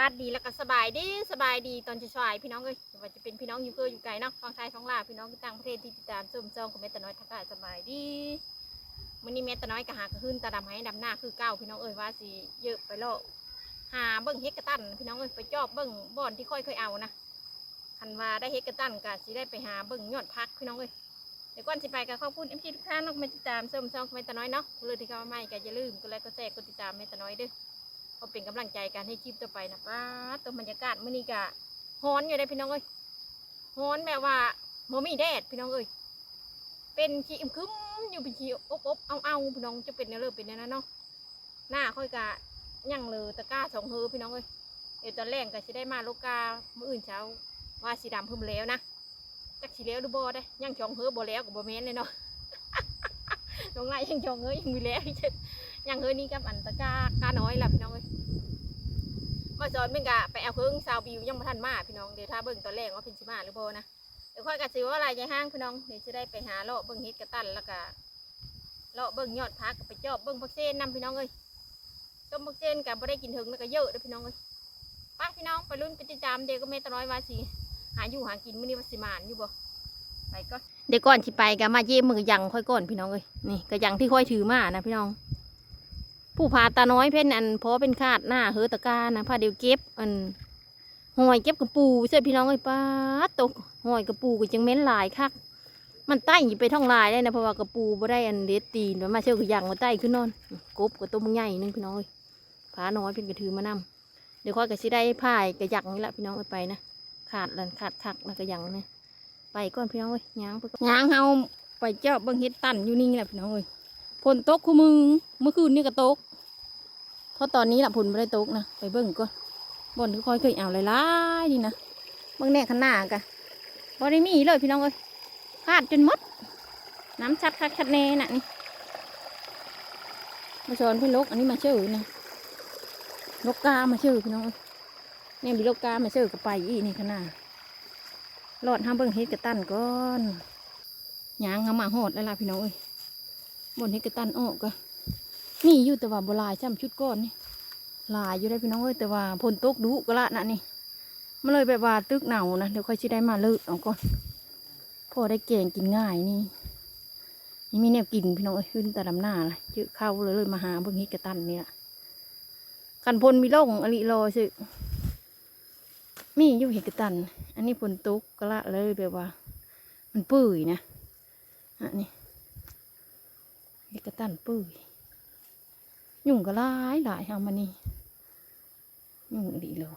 วัสดีแล้วก็สบายดีสบายดีตอนจะชายๆพี่น้องเอ้ยว่าจะเป็นพี่น้องอยู่เกออยู่ไกลเนาะฟังไทยฟังลาวพี่น้องต่างประเทศที่ติดตามชมซองของเมตตน้อยทักทายสบายดีมื้อนี้เมตน้อยก็หากระหึ้นตาดำให้ดำหน้าคือเก้าพี่น้องเอ้ยว่าสิเยอะไปแล้วหาเบิ่งเฮดกระตันพี่น้องเอ้ยไปจอบเบิ่งบ่อนที่ค่อยเคยเอานะคันว่าได้เฮดกระตันก็สิได้ไปหาเบิ่งยอดพักพี่น้องเอ้ยเดี๋ยวก่อนสิไปก็ขอบคุณเอ็มทีทุกท่านเนาะมาติดตามชมซองของเมตตน้อยเนาะเลยที่เข้ามาใหม่ก็อย่าลืมกดไลค์กดแชร์กดติดตามเมตน้อยเด้อ ก็เป็นกำลังใจการให้คลิปต่อไปนะป้าตัวบรรยากาศมื้อนี้กะฮ้อนอยู่ได้พี่น้องเอ้ยฮ้อนแบบว่าโมมีแดดพี่น้องเอ้ยเป็นขี้อึมครึมอยู่เป็นขี้อบอบเอาเอาพี่น้องจะเป็นแนวเลิเป็นแนวนั้นเนาะหน้าค่อยกะยั่งเลยตะกร้าสองเฮือพี่น้องเอ้ยเดี๋ยวตอนแรกก็สิได้มาโลกาเมื้ออื่นเช้าว่าสีดำเพิ่มแล้วนะจักสีแล้วหรือได้ยังชองเฮือบ่แล้วกับบ่แมนเลยเนาะตรงไหนยังชองเฮือยังมีแล้ว อีกเช่นยังเฮอนี่กับอันตะกากาน้อยล่ะพี่น้องเอ้ยมาสอนเพิ่งกะไปเอาเครื่องซาวบิวยังบ่ทันมาพี่น้องเดี๋ยวถ้าเบิ่งตอนแรกว่าเพิ่นสิมาหรือบ่นะเดี๋ยวค่อยกะสิว่าอะไรใจห้างพี่น้องเดี๋ยวจะได้ไปหาเลาะเบิ่งเฮ็ดกระตันแล้วก็เลาะเบิ่งยอดพักไปจอบเบิ่งพักเส้นนํพี่น้องเอ้ยต้มพักเส้นก็บ่ได้กินถึงแล้วก็เยอะเด้อพี่น้องเอ้ยไปพี่น้องไปลุ้นไปติดตามเดี๋ยวก็แม่ตะน้อยว่าสิหาอยู่หากินมื้อนี้ว่าสิมานอยู่บ่ไปก่อนเดี๋ยวก่อนสิไปก็มาเยี่ยมมือยังค่อยก่อนพี่น้องเอ้ยนี่ก็ยังที่ค่อยถือมานะพี่น้อง ผู้พาตาน้อยเพ่นอันเพราะเป็นคาดหน้าเฮอตะกานะพาเดียวเก็บอันหอยเก็บกระปูใช่พี่น้องไอ้ยป้าดตกหอยกระปูก็จังเม้นลายคักมันไต่ไปท่องลายได้นะเพราะว่ากระปูบ่ได้อันเด็ดตีนมาเชื่อกับยังมาไต่ขึ้นนอนกบกับตัวมึงใหญ่นึงพี่น้องเอ้ยพาน้อยเป็นกระถือมานำเดี๋ยวค่อยก็สิได้พายกระยักนี่แหละพี่น้องเอาไปนะขาดลันขาดคักแล้วกระยังเนี่ยไปก่อนพี่น้องเอ้ยยางไปก่อนยางเฮาไปเจาะเบิ่งเฮ็ดตันอยู่นี่แหละพี่น้องเอ้ยฝนตกคู่มือเมื่อคืนนี่ก็ตก ราะตอนนี้ละผลไม่ได้ตกนะไปเบิ่งก่อนบนคือคอยเคยเอาหลายๆดีนะเบิ่งแน่ขางหนาดกะบ่ได้มีเลยพี่น้องเอ้ยขาดจนมด น้ำชัดคัดคัดแน่น่ะนี่มาสอนพื่ลกอันนี้มาเชื่อนะลกกามาเชื่อพี่น้องเอ้ยนี่ยมีลกกามาเชื่อกับไปอีนี่ขางหนาดรอดห้ามเบิ่งเฮ็ดกระตันก่อนยางเอามาหอดแล้วล่ะพี่น้องเอ้ยบนเฮ็ดกระตันออกก็ นี่อยู่แต่ว่าบลายช่ำชุดก้อนนี่ลายอยู่ได้พี่น้องเอ้ยแต่ว่าพนตกดุก็ละนะนี่มันเลยแบบว่าตึกเหนานะเดี๋ยวค่อยชิได้มาเลิกเอาก่อนพอได้แกงกินง่ายนี่นี่มีแนวกินพี่น้องเอ้ยขึ้นแต่ดำหน้าเละเยอะเข้าเลยเลยมาหาเบิ่งเฮ็ดกระตันเนี่ละกันพลมีโล่งอลิรอสิมีอยู่เฮ็ดกระตัน อันนี้พนตกก็ละเลยแบบว่า มันปื้ยนะอันนี้เฮ็ดกระตันปื้ย ยุ่งก็หลายหลายเอามานี่ยุ่งดีเลย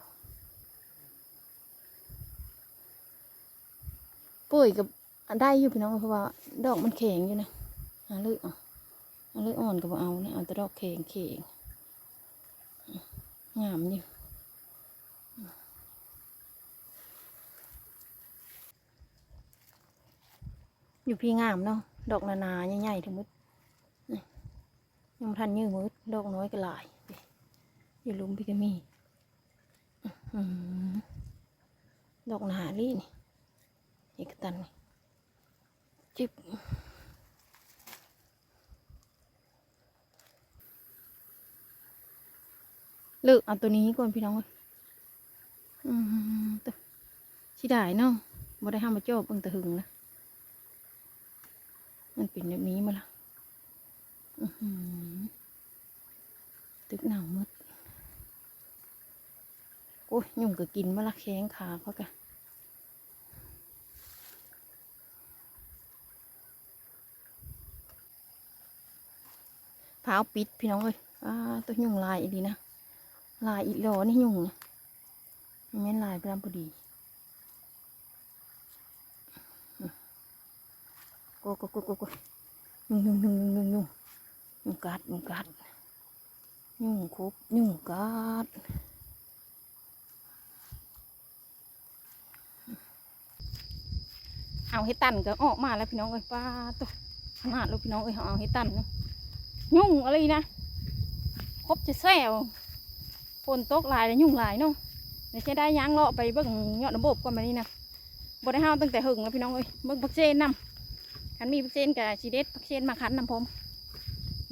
ป่วยกับได้อยู่พี่น้องเพราะว่า ดอกมันแข็งอยู่นะหาเลยอะหาเลยอ่อนก็บเอานะเอาแต่ดอกแข็งแข็งงามอยู่อยู่พี่งามเนาะดอกนานาใหญ่ๆทั้งหมด ยังทันยืดมืดดอกน้อยก็หลายอยู่ลุมพี่ก็มีดอกหนาลี่นี่อีกตันนี่จิบเลิกเอาตัวนี้ก่อนพี่น้องอืมตัวชิได้เนาะบ่ได้ห้ามมาโจบเบิ่งตะหึงนะมันเป็นแบบนี้มาละ ตึกหนาวหมดโอ้ยยุ่งก็กินมาละแข้งขาเขากะพร้าปิดพี่น้องเอ้ยอ่าตัวยุ่งลายอีดีนะ ลายอีหลอนี่ยุ่งนะมันแม่ลายพรำพอดีอืมโกโกโกโกโกยุ่งยุ่งยุ่งยุ่งยุ่ง ยุ่งกัดยุ่งกัดยุ่งคบยุ่งกัดเอาให้ตันก็ออกมาแล้วพี่น้องเอ้ยป้าตัวขนาดลูกพี่น้องเอ้ยเอาให้ตันยุ่งอะไรนะครบจะแซวฝนตกหลายแล้วยุ่งหลายเนาะเดี๋ยวใช้ได้ยางเลาะไปเบิ่งยอดระบบก่อนมานี่นะบ่ได้ห้าวตั้งแต่หึงแล้วพี่น้องเอ้ยเบิ่งพักเจนนำคันมีพักเจนกับชีเด็ดพักเจนมาคันนำผม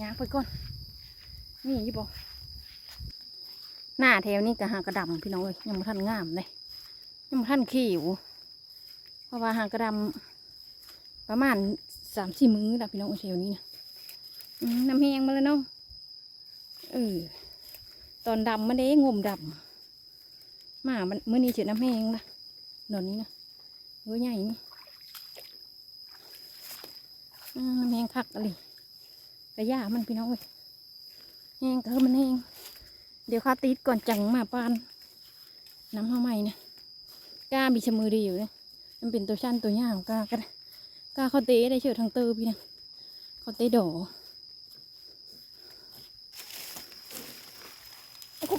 ยางไปก่อนนี่ยู่บ่หน้าแถวนี้ก็หากระดำพี่น้องเอ้ยยังบ่ทันงามเลยยังบ่ทันขียวเพราะว่าหากระดำประมาณสามสี่มื้อละพี่น้องเอ้ยแถวนี้นะน้ำแห้งมาแล้วเนาะเออตอนดำมันเด้งมดำมามันเมื่อนี้เฉดน้ำแห้งละนอนนี้นะเฮ้ยใหญ่นี่น้ำแห้งคักอะไร ระยามันพี่น้องเอ้ยแห้งก็คือมันแห้งเดี๋ยวข้าติดก่อนจังมาปานน้ำข้าวใหม่นะก้ามีชะมือดีอยู่เนี่ยมันเป็นตัวชั้นตัวยาวกล้าก็ได้ก้าเขาเตะได้เชื่อทางเตอร์พี่นะเขาเตะโอ้โ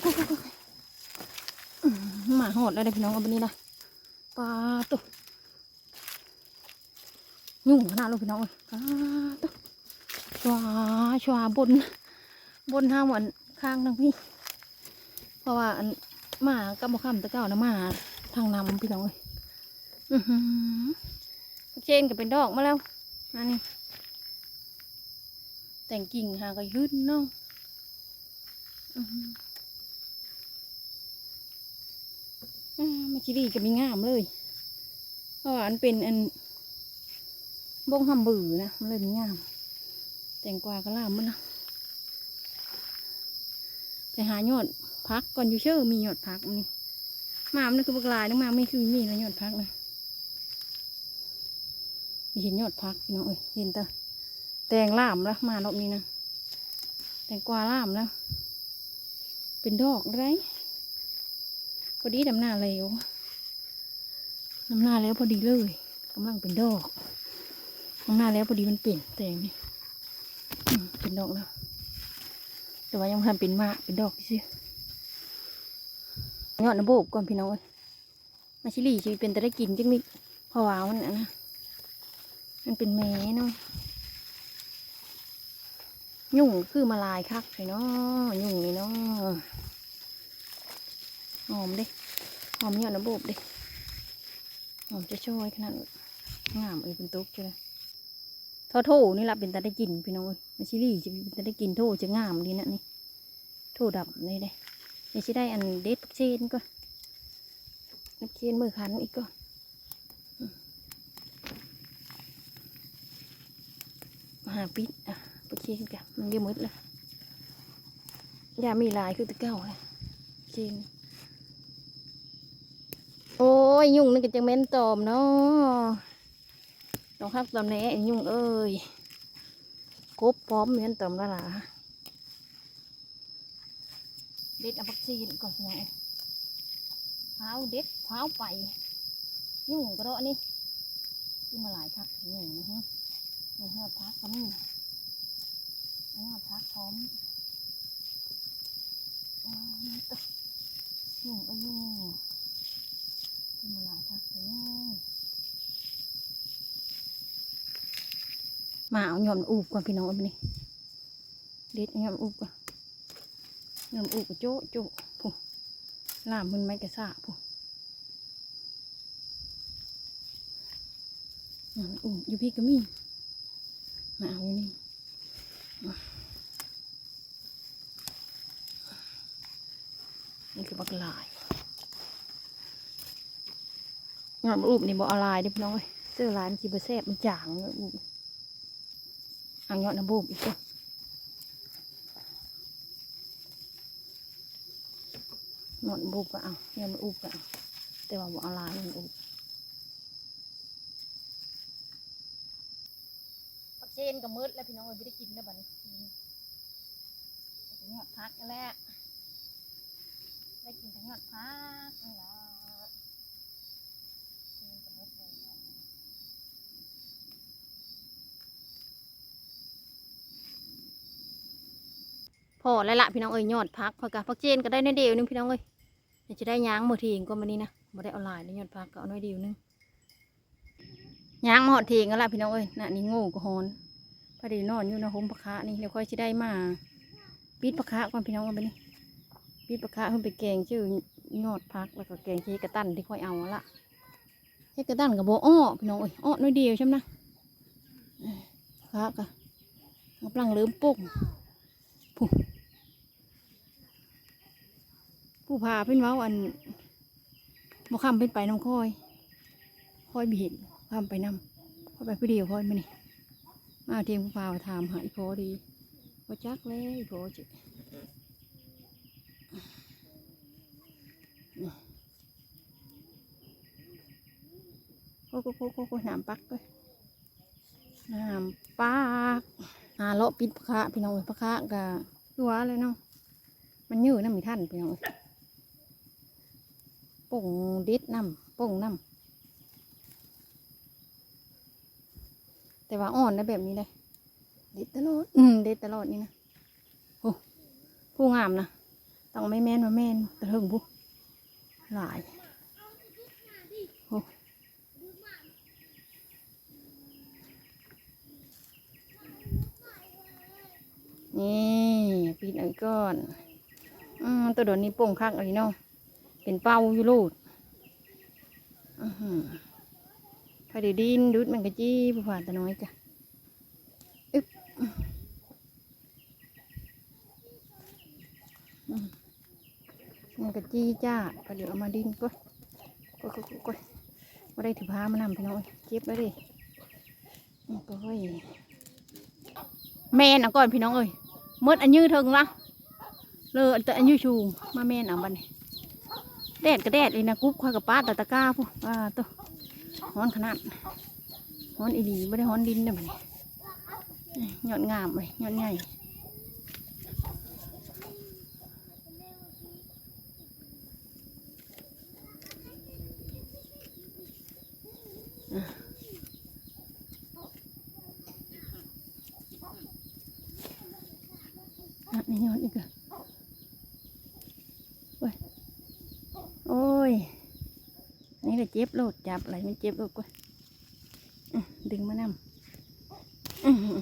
หมาหอดแล้วได้พี่น้องเอาไปนี่นะปลาตัวยุ่งขนาดลูกพี่น้องเลยปลาตัว ชวาชวาบน บนห้าวันข้างทางพี่ เพราะว่าอันหมากับมะขามตะเก้านะหมาทางนำพี่น้องเอ้ยอื้อหือเจนก็เป็นดอกมาแล้วนั่นนี่แต่งกิ่งหาก็ยืดเนาะอื้อหืออ่ามาชิลีก็มีงามเลย เพราะว่าอันเป็นอันบงหำบือนะ มันเลยมีงาม แตงกวาก็ล่ามมันนะไปหายอดพักก่อนอยู่เชื่อมียอดพักมันนี่มามันคือบักลายนึกมาไม่คือมีนะยอดพักเลยมีเห็นยอดพักพี่น้องเอ้ยเห็นแตาแตงล่ามแล้วมารอบนี้นะแตงกวาล่ามแล้ว เป็นดอกไรพอดีดำหน้าเร็วดำหน้าแล้วพอดีเลยกำลังเป็นดอกดำหน้าแล้วพอดีมันเปลี่ยนแตงนี่ เป็นดอกแล้ว แต่ว่ายังทำเป็นมากเป็นดอกซิยอดน้ำโบกก่อนพี่น้องเอ้ยมาชิลี่ชีเป็นแต่ได้กินจังมิพราะวามันน่ะนะมันเป็นแม่เนาะยุ่งคือมาลายคักเลยเนาะยุ่งนี่เนาะหอมด้หอมยอดน้ำโบกด้หอมจะช่วยขนาดงามเอ้ยเป็นตุ๊กใช่ไหม ทอโถนี่ละเป็นแต่ได้กินพี่น้องเอ้ยมาชิลี่จะเป็นแต่ได้กินโถจะงามดีนะนี่โถูดำเลยเด้เดี๋ยวจะได้อันเด็ดปักเชนก่อนปักเชนมือขันอีกก่อนอืมมาหาปิดอะปักเชนกันมันเดียวมืดเลยยามีลายคือตะเก้าเลยเชนโอ้ยยุ่งนี่ก็จะเม้นตอมเนาะ ต้องฮักตอมแหน่ไอ้ยุ่งเอ้ยกบพร้อมเม้นตอมและล่ะเด็ดเอาผักชีนก่อนเนาะเท้าเด็ดเท้าไปยุ่งกระโดดนี่ที่มาหลายทักถึงยุ่งนะฮะยุ่งหอดพักก็มีหอดพักพร้อมยุ่งก็ยุ่งที่มาหลายทักถึงยุ่ง มาเอาหย่อมอูบก่อนพี่น้องเอาไปนี่เด็ดหย่อมอูบก่อนน้ำอุกโจ๊ะโจ๊ะผู้ลามมันไม่กระซาผู้น้ำอุกอยู่พี่ก็มีมาเอาอยู่นี่นี่คือบักลายน้ำอุกนี่บอกอะไรเด้อพี่น้องเอ้ยเสื้อลายมันจีบแซ่บมันจางเลยอุก เอายอดน้ำบุกอีกตัวหนอนบุบก็เอาเนี่ยมันอุบก็เอาแต่ว่าบ่อลายมันอุบปักเชนกับมืดแล้วพี่น้องเอ้ยไม่ได้กินแล้วบัดนี้กินยอดพักนั่นแหละได้กินทั้งยอดพักนี่ละเชนกับมืดเลย พอแล้วละพี่น้องเอ้ยยอดพักพอกะพักเจนก็ได้ในอยเดียวหนึงพี่น้องเอ้ยจะได้ย้างมือทีงก็มานี้นะบ่ได้เอาลายได้ยอดพักก็เอาน้อยเดียวหนึงย้างมาหอดเทียงก็ละพี่น้องเอ้ยน่ะนี่โง่ก็ฮอนพอดีนอนอยู่นะหมปะคะนี่เดี๋ยวค่อยจะได้มาปิดปะคะก่อนพี่น้องเอาไปนี่ปิดปะคะเพิ่นไปแกงชื่อยอดพักแล้วก็แกงชีกระตันที่ค่อยเอาละเฮ็ดกระตันกับโบอ้อพี่น้องเอ้ยอ้อน้อยเดียวใช่ไหมนะพักอะกำลังเริ่มปุ่ง ผู้พาเพิ่นเว้าอันบ่คำเป็นไปน้ำค่อยค่อยบิเห็นคำไปนำค่อยไปผู้เดียวค่อยมานี่มาเทียมผู้พาถามหาอีพอดีบ่จักเลยอีพอจิโอ้โหโอ้โหโอ้โหน้ำปักเลยน้ำปักหาเลาะปิดพะคะพี่น้องพะคะกะคือว่าเลยเนาะมันยืดน้ำมีท่านพี่น้อง ป่งดิดน้ำป่งน้ำแต่ว่าอ่อนนะแบบนี้เลยด็ดตลอดอืมด็ดตลอดนี่นะโอ้ผู้งามนะต้องไม่แม่นว่าแม่นแต่ถึงผู้หลายโอ้นี่ปีนเอาอีกก้อน อืมตัวโดนนี้โป่งคักเลยเนาะ เป็นเป้าอยู่ลูดอื้อหือพอดีดินดูดมันกระจี้ผู้ผ่านตะน้อยจ้ะอึ๊บมันกระจี้จ้าพอดีเอามาดินก็ก็ก็ก็ไม่ได้ถือผ้ามานำพี่น้อยเจ็บไว้ดิก็เฮ้ยแม่นเอาก่อนพี่น้องเอ้ยมดอันยืดถึงละเลยแต่อันยืดชูมาแม่นเอาบันนี้ แดดก็แดดเลยนะกุ๊บค่อยกับป้าตะตะก้าพวกอ่าตัวฮ้อนขนาดฮ้อนอีหลีไม่ได้ฮ้อนดินนะมันยอดงามเลยยอดใหญ่อะอะนี่ยอดอีกอะ โอ้ย นี่เลยเจ็บโลดจับอะไรมันเจ็บโลดกว่าอื้อดึงมานำอื้อหือ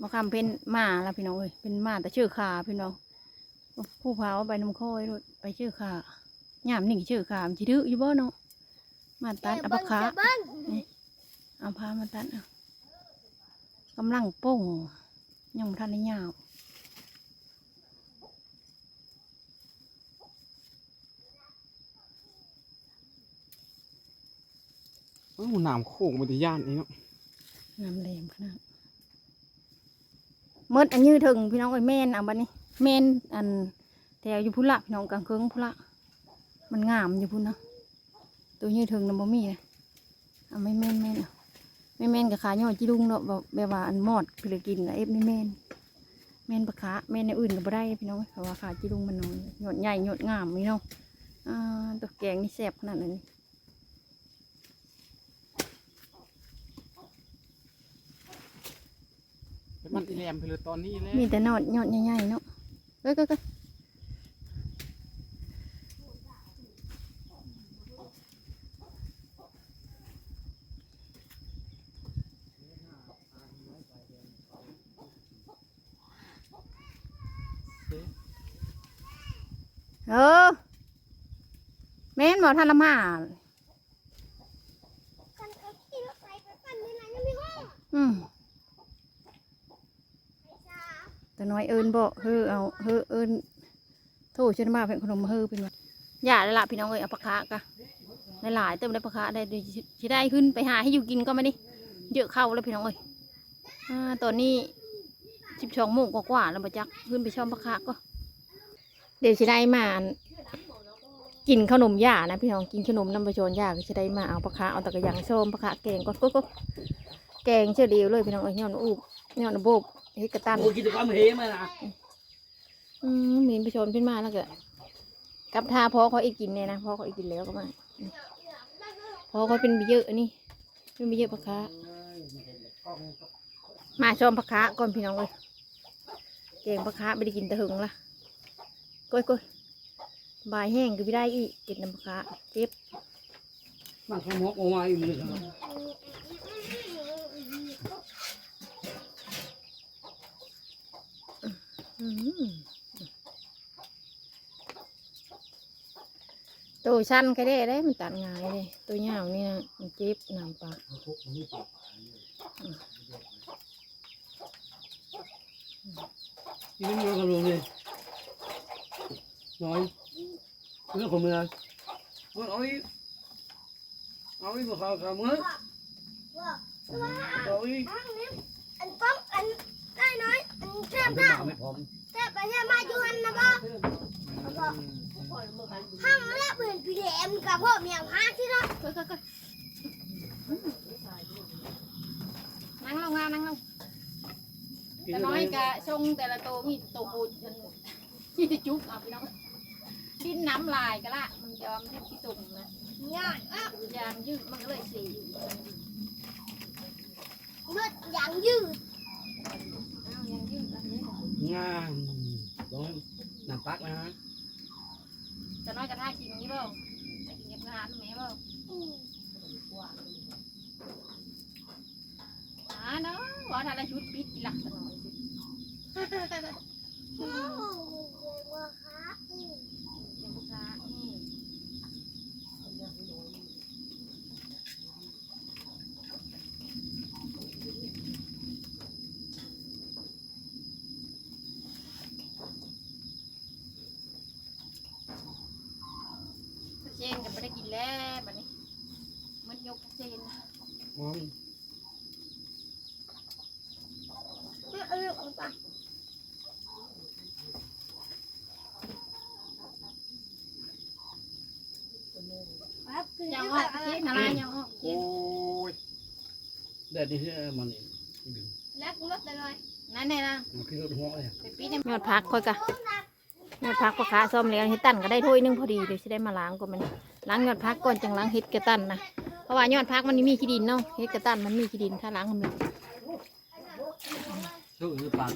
มาคำเป็นหมาแล้วพี่น้องเอ้ยเป็นหมาแต่ชื่อขาพี่น้องผู้พาเอาไปน้ำค่อยโลดไปชื่อขาย่ามนี่ชื่อขามันจะดื้ออยู่บ่เนาะมาตัดเอาปะขาเอาพามาตัดเอากำลังโป่งยังบ่ทันได้ยาว น้ำโขงมันจะย่านนี่เนาะน้ำแรงขนาดเมดอันยืดถึงพี่น้องไอ้แม่นเอาบัดนี้ แม่นอันแถวอยู่พุ่นละพี่น้องกลางเคืองพุ่นละมันงามอยู่พุ่นเนาะตัวยืดถึงน้ำบ่มีเลยเอาไม่แม่นแม่นเอาไม่แม่นกับขาย่อจีดุงเนาะแบบแบบว่าอันมอดพิลกินน่ะเอฟนี่แม่นแม่นปะขาแม่นในอื่นก็บ่ได้พี่น้องเพราะว่าขาจีดุงมันน้อยหยดใหญ่หยดงามพี่น้องอ่าตัวแกงนี่แซ่บขนาดนั้นนี่ แต่ มันอีแรมไปเลยตอนนี้แล้วมีแต่หนอดหยอดใหญ่ๆเนาะเอ้ยก็ก็เออแม่นบอกท่านละมาอืม แต่น้อยเอิญบอกเฮ้อเอาเฮ้อเอิญโทษฉันมาเป็นขนมเฮ้อเป็นว่าอย่าเลยละพี่น้องเอ้ยเอาปลาคากะหลายๆเติมได้ปลาคาได้ดีสิได้ขึ้นไปหาให้อยู่กินก็ไม่ด้เยอะเข้าแล้วพี่น้องเอ้ยอ่าตอนนี้สิบสองโมงกว่าๆแล้วมาจักขึ้นไปช่อมปลาคาก็ เดี๋ยวจะได้มากินขนมย่านะพี่น้องกินขนมน้ำประชนย่าก็จะได้มาเอาปลาคาเอาตะกะยังส้มปลาคาแกงก็ก็แกงเชื่อเดียวเลยพี่น้องเอ้ยย้อนอูบย้อนโบบ เฮ็ดกระตันโอ้กิจกรรมเฮมานะอืมมีประชนขึ้นมาแล้วก็กับทาพอเขาอีกกินเนี่ยนะพอเขาอีกกินแล้วก็มาอืมพอเขาเป็นเยอะอันนี้เป็นเยอะปลาคามาชมปลาคาก่อนพี่น้องเลยแกงปลาคาไม่ได้กินแต่หึงละก้อยก้อยบายแห้งก็ไม่ได้อีกกินน้ำปลาคาเจ็บมันขโมกออกมาอยู่เลยครับ อืม ตัวชั้นก็ได้ได้มันตัดง่ายเลยตัวยาวนี่นะมันเจ็บน้ำปลานี่มันกันลงเลยน้อยเรื่องของมึงนะมึงเอาอีกเอาอีกบอกเขาเขามึงเอาอีกอันป้องอัน ได้น้อยอันแซ่บไม่มากมาไม่พร้อมแซ่บไปแซ่บมาอยู่อันนะบ่ห้างแล้วเปลี่ยนพีเดมกับพ่อเมียพาที่ละค่อยค่อยค่อยนั่งลงมานั่งลงแต่น้อยกะชงแต่ละโตวมีโตวปูดจนที่จะจุกเอาพี่น้องดิ้นน้ำลายก็ละมันจะมันจะขี้ตุ่มนะง่ายอะยางยืดมันก็เลยสีเลือดอย่างยืด อ้าวยางยืดแบบ นี้งามต้องน้ำปักนะฮะจะน้อยกระทากินนี้เปล่าจะกินกับอาหารไหมเปล่าอืมอ่าเนาะว่าถ้าละชุดปิดหลักจะน้อยสิ โอ้โหหัวขาอืม ยังบุคาอืมเชนก็ไม่ได้กินแล้วบัดนี้มันยกเชน พร้อม เอาลูกเอาไปครับคือ ยัง ที่ อ แบ อก บ เชนอะไรยังออกเชโอ้นยแดดดีที่มันนี่แล้วกูลดเลยนั่นแน่นะมันคือรถหัวเลยไปปีนยอดพักค่อยกะยอดพักก็ขาซ่อมแล้วเฮ็ดตันก็ได้ถ้วยหนึงพอดีเดี๋ยวสิได้มาล้างก่อนมันล้างยอดพักก่อนจังล้างเฮ็ดกระตันนะเพราะว่ายอดพักมันมีขี้ดินเนาะเฮ็ดกระตันมันมีขี้ดินถ้าล้างมันชื่อคือปาก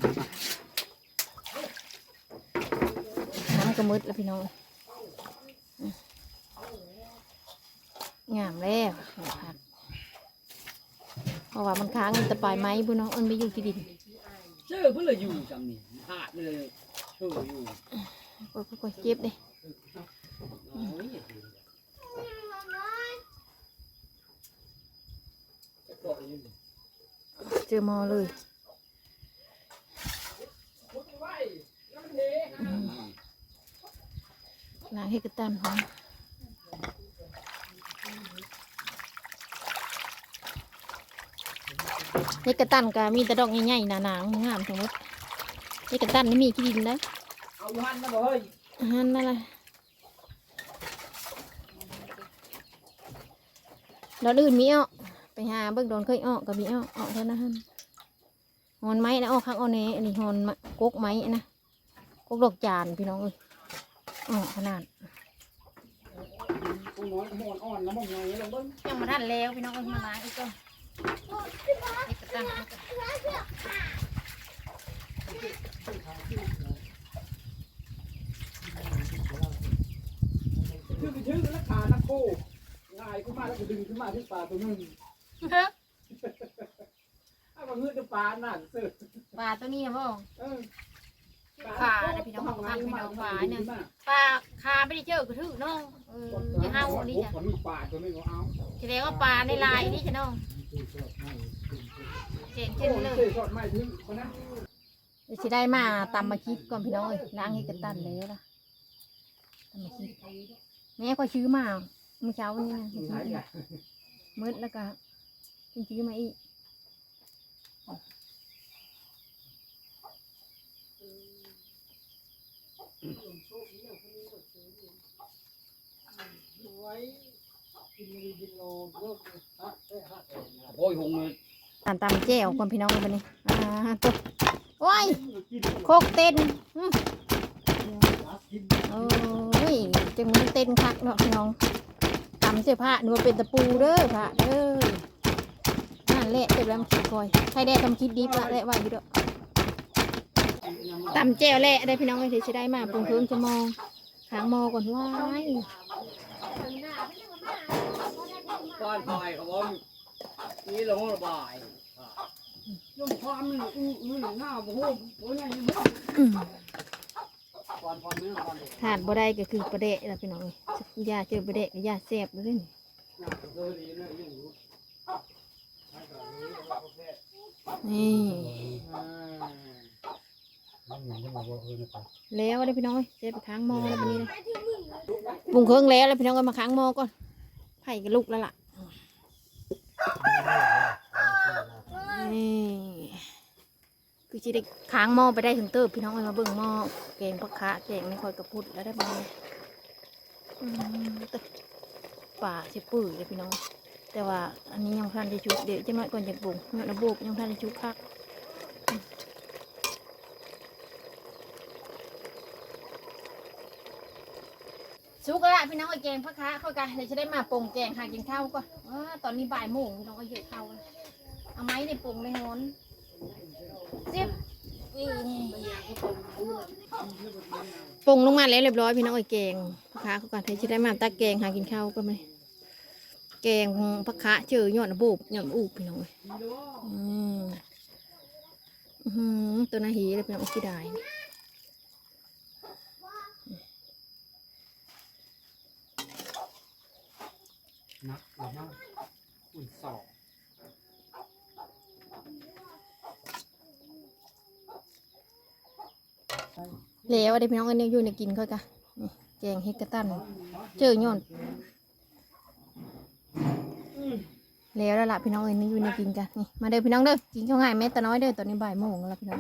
น้ำก็มืดแล้วพี่น้องอืม งามแล้วยอดพักเพราะว่ามันค้างอยู่แตะปลายไม้บุน้องเอิ้นไปอยู่ขี้ดินชื่อเพื่ออยู่จำนี่หาดเลยชื่ออยู่โอ้ยๆๆเจ็บเด้โอ้ยจะเกาะอยู่เจอหมอเลยอืมล้างเฮ็ดกระตันพร้อม เฮ็ดกระตันก็มีแต่ดอกใหญ่ๆหนาๆงามทั้งหมดเฮ็ดกระตันนี่มีขี้ดินนะเอาอยู่หันนะบ่เฮ้ยอาหารนั่นแหละดอกอื่นมีอ้อไปหาเบิ่งโดนเคยอ้อก็มีอ้ออ้อเท่านั้นหอนไม้นะอ้อข้างอ้อเนอันนี้หอนมะกกไม้นะกกดอกจานพี่น้องเอ้ยอ้อขนาดตัวน้อยหมอนอ่อนแล้วมันไงลงเบิ้งยังมาทันแล้วพี่น้องเอ้ยมาล้างอีกก็ เฮ็ดกระตันชื่อชื่อแล้วขานักโก้ง่ายขึ้นมาแล้วก็ดึงขึ้นมาที่ปลาตัวนึงเอามาเงือกปลาหนักเสือปลาตัวนี้บ่เออปลาเนี่ยพี่น้องของทางพี่น้องปลาเนี่ยปลาคาไม่ได้เจอกระทืบเนาะเอออย่าเฮาอันนี้จ้ะปลาตัวนี้ก็เอาแสดงว่าปลาในลายนี่จ้ะน้อง เจ๋งโอ้ขึ้นเลยเดี๋ยวสิได้มาตำมาคิดก่อนพี่น้องเอ้ยล้างให้กระตันแล้วล่ะตำมาคิดแม่ก็ซื้อมาเมื่อเช้าวันนี้นะซื้อไหมมืดแล้วก็เพิ่งซื้อมาอีก โอ้ยหงเลยตำตำแจ่วก่อนพี่น้องวันนี้อ่าตัวโอ้ยโคกเต้นอื้อโอ้ยจังมันเต้นคักเนาะพี่น้องตำเสื้อผ้าหนูเป็นตะปูเด้อผ้าเด้อนั่นแหละเต็มแล้วมันคิดคอยใครได้ทำคิดดีปะแหละว่าอยู่เด้อตำแจ่วแหละได้พี่น้องเอ้ยเดี๋ยวสิได้มาปรุงเพิ่มจะมองขางมอก่อนว้าย ก้อนพายครับผมนี่ลงระบายย่อมความมันอื้ออื้หน้าบ่ฮู้โอ้ยยังบ่อืมก่อนพอเนื้อก่อนขาดบ่ได้ก็คือประเดะล่ะพี่น้องเอ้ยยาเจอประเดะก็ยาแซ่บเลยนี่หน้าเออดีเลยยังอยู่นี่อ่ามันยังจะมาบอกเออนะครับแล้วได้พี่น้องเอ้ยเจ็บไปค้างหมอแล้ววันนี้นะปรุงเครื่องแล้วแล้วพี่น้องก็มาค้างหมอก่อนไผ่กับลูกแล้วล่ะ นี่คือจะได้ค้างหม้อไปได้ถึงเติบพี่น้องเอามาเบิ่งหม้อแกงพักคะแกงไม่ค่อยกระพุดแล้วได้บ้างอืมป่าเจ็บปื้อเลยพี่น้อง แต่ว่าอันนี้ยังพันจะชุบเดี๋ยวจะน้อยก่อนจะปรุงเนื้อระบบยังพันจะชุบคัก สุกแล้วล่ะพี่น้องไอ้แกงพักค้าเข้ากันเดี๋ยวจะได้มาปรุงแกงหากินข้าวก่อนอาตอนนี้บ่ายโมงพี่น้องก็เยอะข้าวแล้วเอาไม้ในปรุงในงอนซิบปรุงลงมาแล้วเรียบร้อยพี่น้องไอ้แกงพักค้าเข้ากันเดี๋ยวจะได้มาตักแกงหากินข้าวก็ไหมแกงพักค้าเจอหย่อนบูบหย่อนอูบพี่น้องเอ้ยอืมอื้อหือตัวนาหีเลยพี่น้องขี้ได้นี่ นัก หรือว่าอุ่นสองแล้วได้พี่น้องอันนี้อยู่ในกินเขาจ้ะนี่แกงเฮกตันเจอหย่อนแล้วละพี่น้องเอันนี้อยู่ในกินกันนี่มาเด้อพี่น้องเด้อกินข้าวง่ายแม่ตะน้อยเด้อตอนนี้บ่ายโมงแล้วพี่น้อง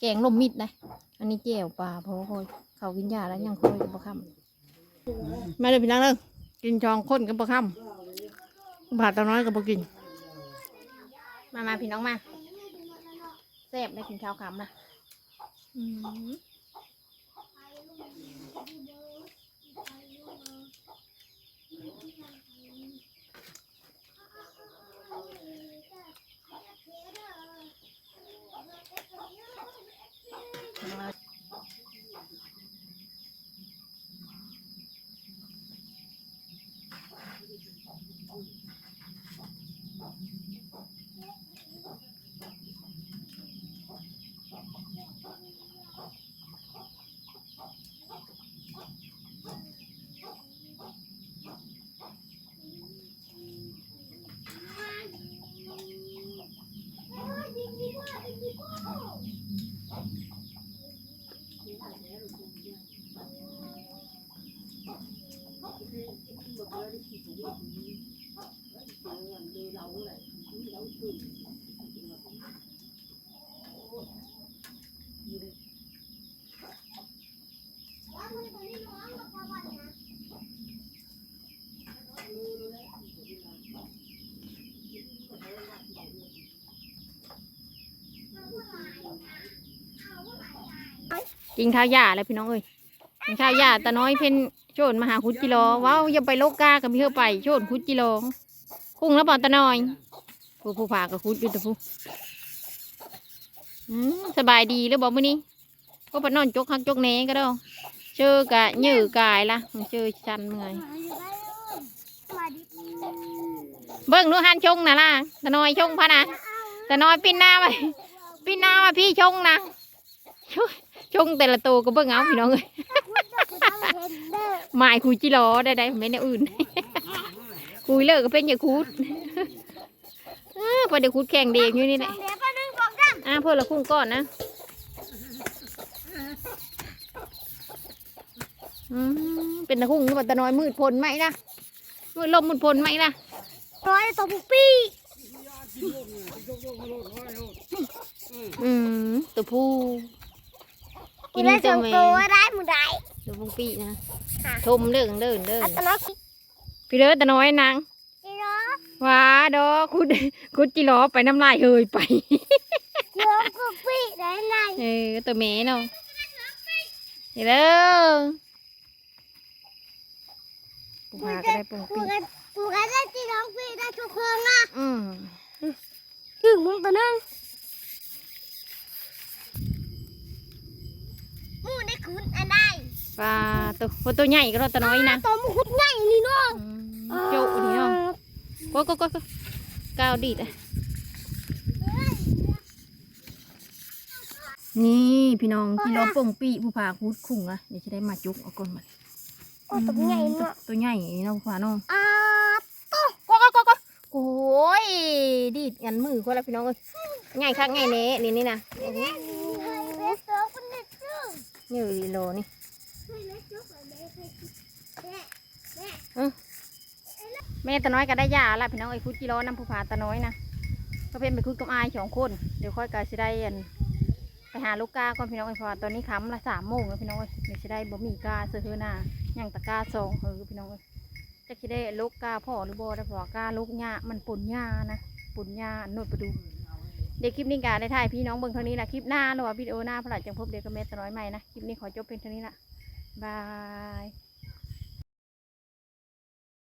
แกงลมมิดเลยอันนี้แจ่วปลาเพราะว่าเขากินยาแล้วยังคอยกับปลาค่ำมาเด้อพี่น้องเด้อกินจองข้นกับปลาค่ำ บาดตาน้อยกับปลากิน มามาพี่น้องมาแซ่บได้กินข้าวคำนะอืม กินข้าวหญ้าแล้วพี่น้องเอ้ยกินข้าวหญ้าตาน้อยเพิ่นโจนมาหาคุดจิโลว้าวอย่าไปโลกกากับพี่เฮอไปโจนคุดจิโลคุ้งแล้วบ่ตาน้อยผู้ผู้ผากับคุดอยู่ต่ผู้อืมสบายดีหรือบอกมื้อนี้ก็ปนอนจกฮักจกแหนก็ได้เจอกะยื้อกายละเจอชันเมื่อยเบิ่งดูหันชงนะล่ะตาน้อยชงพะนะตาน้อยปิ้นหน้าไปปิ้นหน้ามาพี่ชงนะช งแต่ละตัวก็เบิ่งเอาพี่น้องเอ้ยคุณจะเห็นเด้อหมายคุยจิรอได้ได้ไม่ในอื่น คุยเลิกก็เป็นอย่าคูดเออพอเดี๋ยวคูดแข่งเด็กอยู่นี่แหละเดี๋ยวป้านึงบอกได้อะเพื่อนละคุ้งก่อนนะอืมเป็นตะคุ้งหรือเปล่าตะน้อยมืดพลไหมล่ะมืดลมมืดพลไหมล่ะร้อยตัวปุ๊กปี้อืมตัวผู้ กินได้ตัส่วงแม่ตัวได้มือได้ตัวพุงปีนะค่ะชมเด้อเด้อเด้ออัตโนมัติพี่เด้อตะน้อยนางจีโร่ว้าดอคุดคุดจิรอไปน้ำลายเฮยไปเดี๋ยวปุ๊กปี้ได้ไหนเออตัวแม่เนาะเดี๋ยวเด้อปูพาก็ได้ปูกูปีกันกูกันได้จีน้องปี้ได้ทุกคนอะอืมถึงมึงตัวนึง มูได้คุณอันใดปลาตัวว่าตัวใหญ่ก็รอตัวน้อยนะตัวมึงคุณใหญ่นี่เนาะอืมโจ๊กนี่เนาะก็ก็ก็ก็ก้าวดีดอะนี่พี่น้องที่ล้อป่งปีผู้พาคุดคุ้งอะเดี๋ยวจะได้มาจุกเอาก้นมาโอ้ตัวใหญ่เนาะตัวใหญ่เนาะผู้พาเนาะอ่าก็ก็ก็ก็โอ้ยดีดงันมือคนละพี่น้องเอ้ยง่ายคักง่ายเน่นี่นี่นะ เบสเตอร์คุณเด็ก นี่อยู่ดีโลนี่ไม่ไม่จุกแบบนี้เคยกินแม่แม่แม่ตาน้อยก็ได้ยาละพี่น้องไอ้คุดกิโลน้ำผู้ผาตาน้อยนะก็เป็นไปคุดกับอายสองคนเดี๋ยวค่อยกาสิได้อันไปหาลูกกาก่อนพี่น้องไอ้พอตอนนี้ค้ำละสามโมงแล้วพี่น้องเอ้ยเดี๋ยวสิได้บ่มีกาเสื้อเฮือหน้าย่างตะกร้าสองเออพี่น้องเอ้ยจะคิดได้ลูกกาพ่อหรือบ่ได้พอกาลูกหญ้ามันปุ่นหญ้านะปุ่นหญ้าอันนวดประดู เดี๋ยวคลิปนี้กาได้ถ่ายพี่น้องเบิ่งเท่านี้ละคลิปหน้าหรอว่าวิดีโอหน้าพลัดจังพบเด็กกับเมตตาน้อยใหม่นะคลิปนี้ขอจบเพียงเท่านี้ละบาย